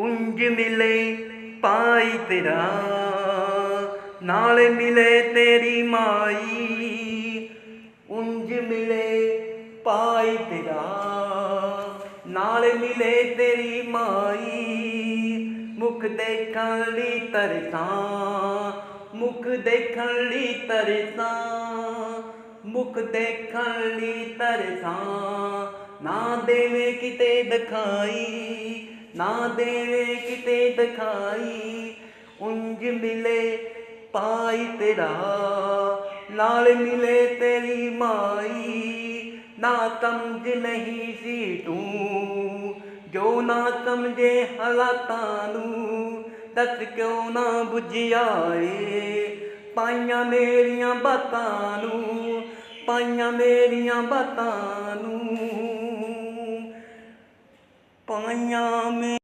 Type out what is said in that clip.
ਉਂਝ ਮਿਲੇ ਪਾਈ ਤੇਰਾ, ਨਾਲ ਮਿਲੇ ਤੇਰੀ ਮਾਈ। ਉਂਝ ਮਿਲੇ ਪਾਈ ਤੇਰਾ, ਨਾਲ ਮਿਲੇ ਤੇਰੀ ਮਾਈ। ਮੁਖ ਦੇਖਣ ਲਈ ਤਰਸਾਂ, ਮੁਖ ਦੇਖਣ ਲਈ ਤਰਸਾਂ, ਮੁਖ ਦੇਖਣ ਲਈ ਤਰਸਾਂ। ਨਾ ਦੇਵੇ ਕਿਤੇ ਦਿਖਾਈ ਨਾ ਦੇਵੇ ਕਿਤੇ ਦਿਖਾਈ, ਉਂਝ ਮਿਲੇ ਪਾਈ ਤੇਰਾ। ਨਾਲ ਮਿਲੇ ਤੇਰੀ ਮਾਈ, ਨਾ ਸਮਝ ਨਹੀਂ ਸੀ ਤੂੰ। ਜੋ ਨਾ ਸਮਝੇ ਹਾਲਾਤਾਂ ਨੂੰ, ਦੱਸ ਕਿਉਂ ਨਾ ਬੁਝਿਆ ਏ ਪਾਈਆਂ ਮੇਰੀਆਂ ਬਾਤਾਂ ਨੂੰ, ਪਾਈਆਂ ਮੇਰੀਆਂ ਬਾਤਾਂ ਨੂੰ। ਪਾਈਆਂ ਮੇ